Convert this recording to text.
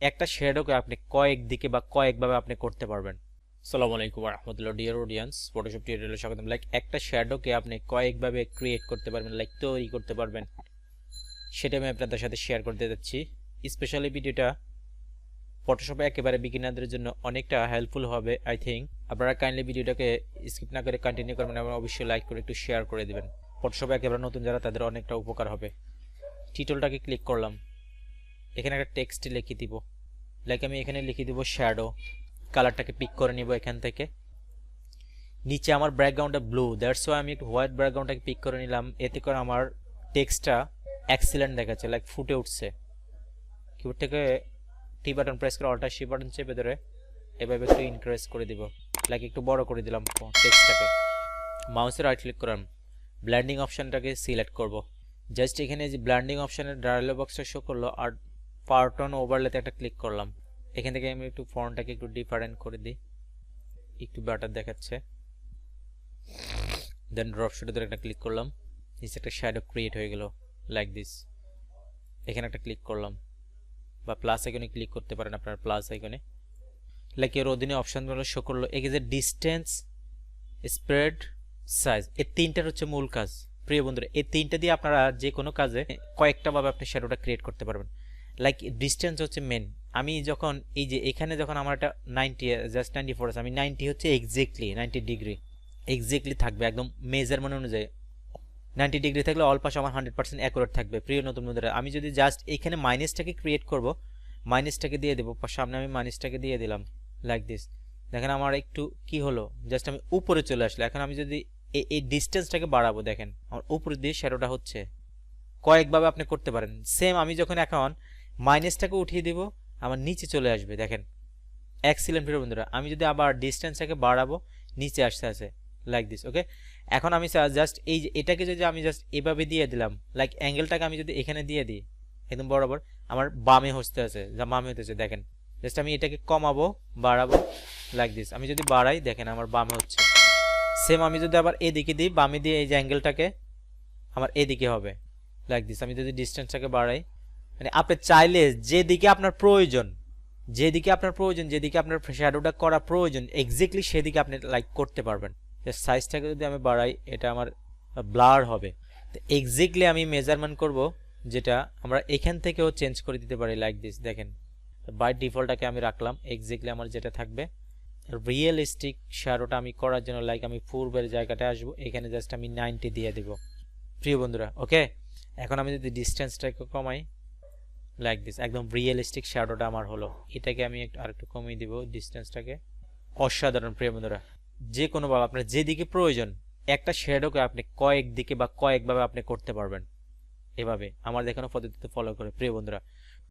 একটা শ্যাডোকে আপনি কয়েক দিকে বা কয়েকভাবে আপনি করতে পারবেন। সালামু আলাইকুম রহমতুল্লাহ ডিয়ার অডিয়েন্স ফটোশপ টিউটোরিয়ালে স্বাগতম। লাইক একটা শ্যাডোকে আপনি কয়েকভাবে ক্রিয়েট করতে পারবেন লাইক তৈরি করতে পারবেন, সেটা আমি আপনাদের সাথে শেয়ার করতে যাচ্ছি। স্পেশালি ভিডিওটা ফটোশপে একেবারে বিগিনারদের জন্য অনেকটা হেল্পফুল হবে আই থিঙ্ক আপনারা কাইন্ডলি ভিডিওটাকে স্কিপ না করে কন্টিনিউ করবেন এবং অবশ্যই লাইক করে একটু শেয়ার করে দেবেন। ফটোশপে একেবারে নতুন যারা, তাদের অনেকটা উপকার হবে। টিটলটাকে ক্লিক করলাম। এখানে একটা টেক্সট লিখে দিব। লাইক আমি এখানে লিখে দিব শ্যাডো কালারটাকে পিক করে নিব এখান থেকে। নিচে আমার ব্যাকগ্রাউন্ডটা ব্লু দ্যাটস ওয়াই আমি একটু হোয়াইট ব্যাকগ্রাউন্ডটাকে পিক করে নিলাম। এতে করে আমার টেক্সটটা এক্সিলেন্ট দেখাচ্ছে লাইক ফুটে উঠছে। কিবোর্ড থেকে টি বাটন প্রেস করে অল্টার সি বাটন চেপে ধরে এভাবে একটু ইনক্রিজ করে দিব। লাইক একটু বড় করে দিলাম টেক্সটটাকে মাউসে রাইট ক্লিক করলাম ব্ল্যান্ডিং অপশানটাকে সিলেক্ট করব। জাস্ট এখানে যে ব্ল্যান্ডিং অপশানের ডায়ালগ বক্সটা শো করল, আর পার্টন ওভারলেতে একটা ক্লিক করলাম। এখান থেকে আমি একটু ফন্টটাকে একটু ডিফারেন্ট করে দিই। একটু ব্যাটার দেখাচ্ছে। দেন ড্রপ শুটে ধরে একটা ক্লিক করলাম। নিচে একটা শ্যাডো ক্রিয়েট হয়ে গেল লাইক দিস এখানে একটা ক্লিক করলাম। বা প্লাস আইকনে ক্লিক করতে পারেন আপনার প্লাস আইকনে লাইক এর অধীনে অপশানগুলো শো করল। একে যে ডিস্টেন্স স্প্রেড সাইজ এই তিনটার হচ্ছে মূল কাজ। প্রিয় বন্ধুরা, এই তিনটা দিয়ে আপনারা যে কোনো কাজে কয়েকটা ভাবে আপনি শ্যাডোটা ক্রিয়েট করতে পারবেন। লাইক ডিস্টেন্স হচ্ছে মেন আমি যখন, এই যে এখানে যখন আমার একটা নাইনটি জাস্ট নাইনটি ফোর আছে, আমি নাইনটি হচ্ছে এক্স্যাক্টলি নাইনটি ডিগ্রি এক্স্যাক্টলি থাকবে, একদম মেজারমেন্ট অনুযায়ী। নাইনটি ডিগ্রি থাকলে অল পাশে আমার হান্ড্রেড পার্সেন্ট অ্যাকুরেট থাকবে, প্রিয় নতুন বন্ধুরা। আমি যদি জাস্ট এখানে মাইনাসটাকে ক্রিয়েট করব মাইনাসটাকে দিয়ে দেবো সামনে আমি মাইনাসটাকে দিয়ে দিলাম লাইক দিস দেখেন আমার একটু কি হলো জাস্ট আমি উপরে চলে আসলো। এখন আমি যদি এই ডিস্টেন্সটাকে বাড়াবো, দেখেন, আমার উপরে দিয়ে শ্যাডোটা হচ্ছে। কয়েকভাবে আপনি করতে পারেন। সেম আমি যখন এখন মাইনাসটাকে উঠিয়ে দিব, আমার নিচে চলে আসবে, দেখেন। এক্সিলেন্ট প্রিয় বন্ধুরা, আমি যদি আবার ডিস্টেন্সটাকে বাড়াবো, নিচে আসতে আসে লাইক দিস ওকে এখন আমি জাস্ট এই এটাকে যদি আমি জাস্ট এভাবে দিয়ে দিলাম লাইক অ্যাঙ্গেলটাকে আমি যদি এখানে দিয়ে দিই, একদম বরাবর, আমার বামে হসতে আছে, যা বামে হতেছে, দেখেন। জাস্ট আমি এটাকে কমাবো, বাড়াবো লাইক দিস আমি যদি বাড়াই, দেখেন আমার বামে হচ্ছে। সেম আমি যদি আবার এদিকে দিই, বামে দিয়ে এই যে অ্যাঙ্গেলটাকে আমার এদিকে হবে লাইক দিস আমি যদি ডিস্টেন্সটাকে বাড়াই মানে আপনি চাইলে যেদিকে আপনার প্রয়োজন, যেদিকে আপনার প্রয়োজন, যেদিকে আপনার শ্যাডোটা করা প্রয়োজন এক্স্যাক্টলি সেদিকে আপনি লাইক করতে পারবেন। সাইজটাকে যদি আমি বাড়াই, এটা আমার ব্লার হবে। তো এক্স্যাক্টলি আমি মেজারমেন্ট করব, যেটা আমরা এখান থেকেও চেঞ্জ করে দিতে পারি লাইক দিস দেখেন। বাই ডিফল্টটাকে আমি রাখলাম এক্স্যাক্টলি আমার যেটা থাকবে। রিয়েলিস্টিক শ্যাডোটা আমি করার জন্য লাইক আমি পূর্বের জায়গাটা আসব, এখানে জাস্ট আমি নাইনটি দিয়ে দিব। প্রিয় বন্ধুরা ওকে এখন আমি যদি ডিস্টেন্সটাকে কমাই লাইক দিস একদম রিয়েলিস্টিক শ্যাডোটা আমার হলো। এটাকে আমি একটু আরেকটু কমিয়ে দিব ডিস্টেন্সটাকে অসাধারণ, প্রিয় বন্ধুরা। যে কোনোভাবে আপনার যেদিকে প্রয়োজন, একটা শ্যাডোকে আপনি কয়েক দিকে বা কয়েকভাবে আপনি করতে পারবেন। এভাবে, আমার দেখানো পদ্ধতিতে ফলো করে। প্রিয় বন্ধুরা